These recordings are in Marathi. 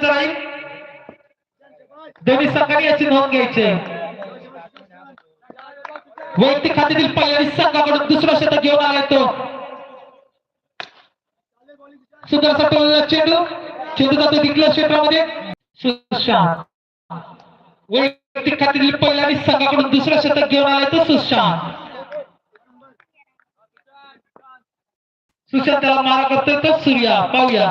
षटकांचं राहील दोन्ही संघाने याची नोंद घ्यायची आहे. वैयक्तिक खात्यातील पहिल्या संघाकडून दुसरा षटक घेऊन आलाय तो सुंदर असा टोललेला चेंडू चेंडू जातो तिकल्या क्षेत्रामध्ये सुशांत वैयक्तिक खात्यातील पहिल्या संघाकडून दुसरा षटक घेऊन आलाय तो सुशांत सुशांत त्याला मारा करतोय तो सूर्या पाहूया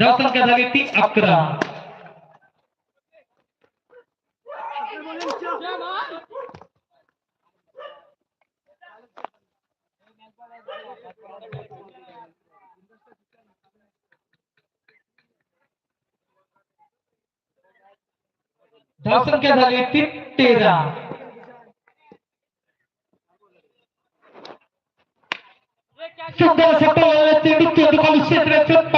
धाव संख्या झाली ती अकरा। धाव संख्या झाली ती तेरा सिद्ध सत्ता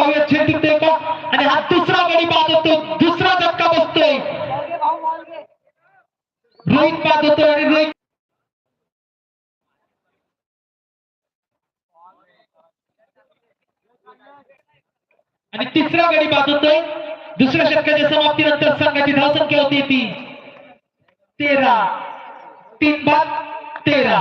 आणि तिसरा गडी बाद होतो दुसऱ्या षटकाच्या समाप्तीनंतर संघाची धावसंख्या होती ती तेरा. तीन बाद तेरा.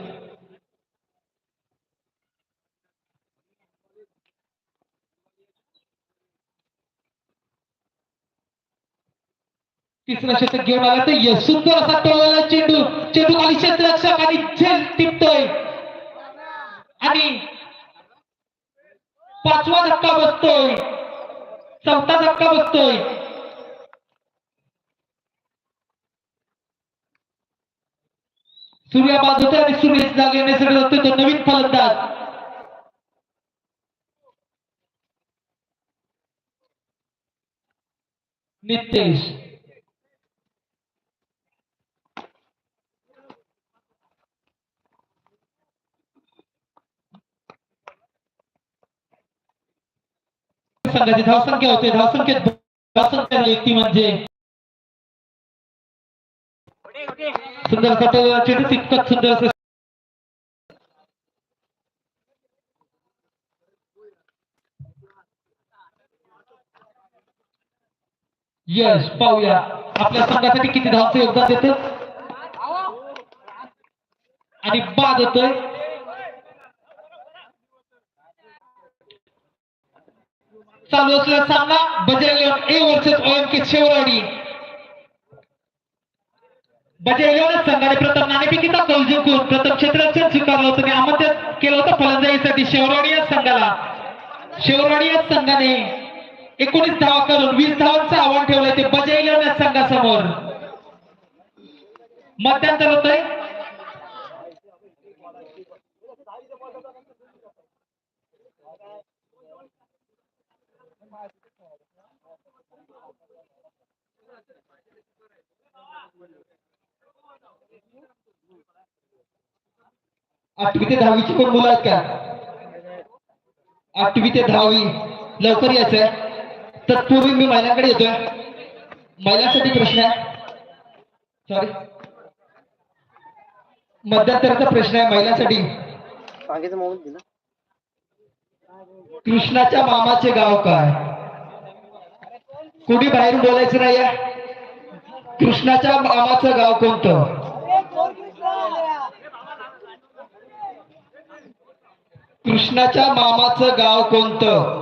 तिसरा षटक घेऊन आला तर यशुंदर असा टोळला चेंडू. चेंडू खाली क्षेत्ररक्षक आणि झेल टिपतोय. आणि पाचवा धक्का बसतोय. चौथा धक्का बसतोय. सूर्या बाद आणि सूर्य जागा येण्यासाठी जातो तो नवीन फलंदाज. नितेश. संघाची धावसंख्या होते धावसंख्या झाली ती म्हणजे सुंदर चेंडू तितकंच सुंदर असं यश पाहूया. आपल्या संघासाठी किती धावचं योगदान देतो? आणि बाद होतोय. चालू असलेला सामना Bajrang A versus OMK Shevradi. Bajrang संघाने प्रथम नाणेफेकीचा कौल जिंकून प्रथम क्षेत्ररक्षण स्वीकारलं होतं आणि आमंत्रित केलं होतं फलंदाजीसाठी शेवराडी या संघाला. शेवराडी या संघाने एकोणीस धावा करून वीस धावांचं आव्हान ठेवलंय ते बजाई या संघासमोर. मध्यांतर होतंय. आठवी ते दहावीची का? आठवी लवकर तत्पूर्वी मी महिलांकडे येतोय. महिलांसाठी प्रश्न आहे. सॉरी मध्यंतराचा प्रश्न आहे कृष्णाच्या मामाचे गाव काय? कुणी बाहेरून बोलायचं नाही कृष्णाच्या मामाचं गाव कोणतं? कृष्णाच्या मामाचं गाव कोणतं?